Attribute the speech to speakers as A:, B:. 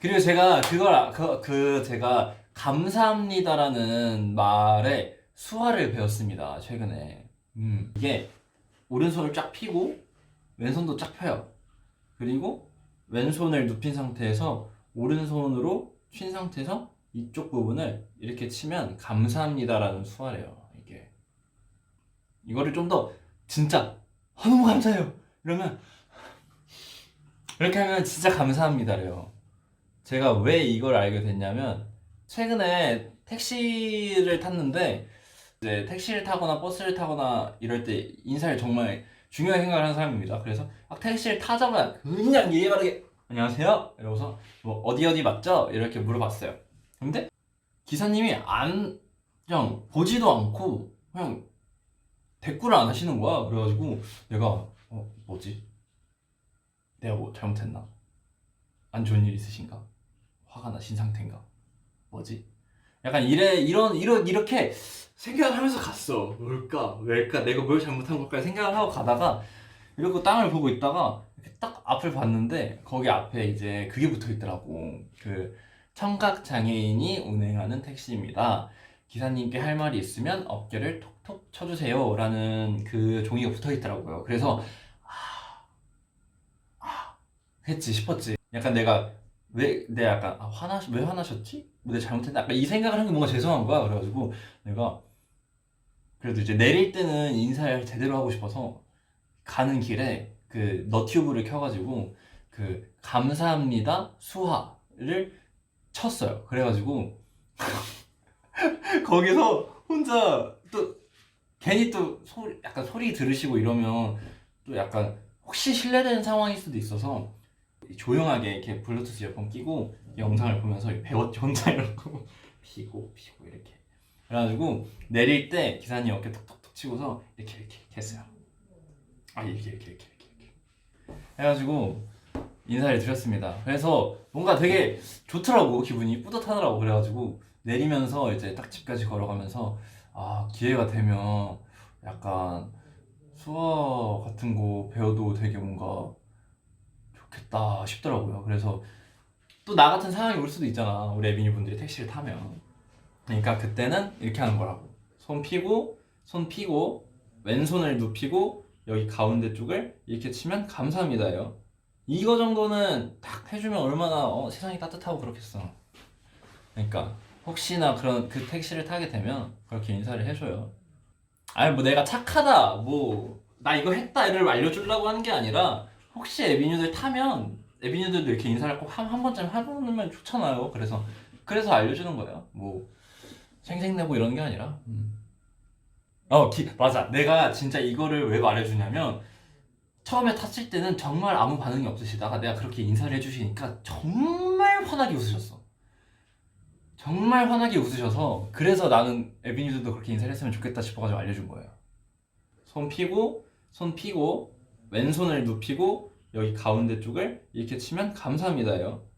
A: 그리고 제가 그걸 아- 그, 그 제가 감사합니다라는 말에 수화를 배웠습니다 최근에. 음 이게 오른손을 쫙 펴고 왼손도 쫙 펴요. 그리고 왼손을 눕힌 상태에서 오른손으로 쉰 상태에서 이쪽 부분을 이렇게 치면 감사합니다라는 수화래요 이게. 이거를 좀 더 진짜 아, 너무 감사해요. 이러면 이렇게 하면 진짜 감사합니다래요 제가 왜 이걸 알게 됐냐면 최근에 택시를 탔는데 이제 택시를 타거나 버스를 타거나 이럴 때 인사를 정말 중요하게 생각을 하는 사람입니다. 그래서 막 택시를 타자마자 그냥 예의 바르게 안녕하세요 이러고서 뭐 어디 어디 맞죠? 이렇게 물어봤어요. 근데 기사님이 안 그냥 보지도 않고 그냥 대꾸를 안 하시는 거야. 그래가지고 내가 어 뭐지? 내가 뭐 잘못했나? 안 좋은 일 있으신가? 화가 나신 상태인가? 뭐지? 약간 이래 이런 이런 이렇게 생각을 하면서 갔어. 뭘까? 왜일까? 내가 뭘 잘못한 걸까? 생각을 하고 가다가 이러고 땅을 보고 있다가 이렇게 딱 앞을 봤는데 거기 앞에 이제 그게 붙어 있더라고. 그 청각 장애인이 운행하는 택시입니다. 기사님께 할 말이 있으면 어깨를 톡톡 쳐주세요라는 그 종이가 붙어 있더라고요. 그래서 아, 아 했지 싶었지. 약간 내가 왜, 내 약간, 아, 화나, 왜 화나셨지? 뭐 내가 잘못했나? 약간 이 생각을 한 게 뭔가 죄송한 거야. 그래가지고 내가, 그래도 이제 내릴 때는 인사를 제대로 하고 싶어서 가는 길에 그 너튜브를 켜가지고 그 감사합니다 수화를 쳤어요. 그래가지고 거기서 혼자 또 괜히 또 소리, 약간 소리 들으시고 이러면 또 약간 혹시 실례되는 상황일 수도 있어서 조용하게 이렇게 블루투스 이어폰 끼고 영상을 보면서 배웠지 혼자 이러고 피고 피고 이렇게. 그래가지고 내릴 때 기사님 어깨 톡톡톡 치고서 이렇게 이렇게 이렇게 했어요. 아 이렇게 이렇게 이렇게 이렇게 이렇게. 해가지고 인사를 드렸습니다. 그래서 뭔가 되게 좋더라고 기분이 뿌듯하더라고. 그래가지고 내리면서 이제 딱 집까지 걸어가면서 아 기회가 되면 약간 수어 같은 거 배워도 되게 뭔가 좋겠다 싶더라고요. 그래서 또 나 같은 상황이 올 수도 있잖아. 우리 에비뉴 분들이 택시를 타면. 그러니까 그때는 이렇게 하는 거라고. 손 피고, 손 피고, 왼손을 눕히고, 여기 가운데 쪽을 이렇게 치면 감사합니다요. 이거 정도는 딱 해주면 얼마나 어, 세상이 따뜻하고 그렇겠어. 그러니까 혹시나 그런 그 택시를 타게 되면 그렇게 인사를 해줘요. 아니 뭐 내가 착하다, 뭐 나 이거 했다 이를 알려주려고 하는 게 아니라 혹시 에비뉴들 타면 에비뉴들도 이렇게 인사를 꼭 한 한 번쯤 해보면 좋잖아요. 그래서 그래서 알려주는 거예요. 뭐 생색내고 이런 게 아니라. 음. 어, 기, 맞아. 내가 진짜 이거를 왜 말해주냐면 처음에 탔을 때는 정말 아무 반응이 없으시다가 내가 그렇게 인사를 해주시니까 정말 환하게 웃으셨어. 정말 환하게 웃으셔서 그래서 나는 에비뉴들도 그렇게 인사를 했으면 좋겠다 싶어가지고 알려준 거예요. 손 피고 손 피고 왼손을 눕히고 여기 가운데 쪽을 이렇게 치면 감사합니다예요.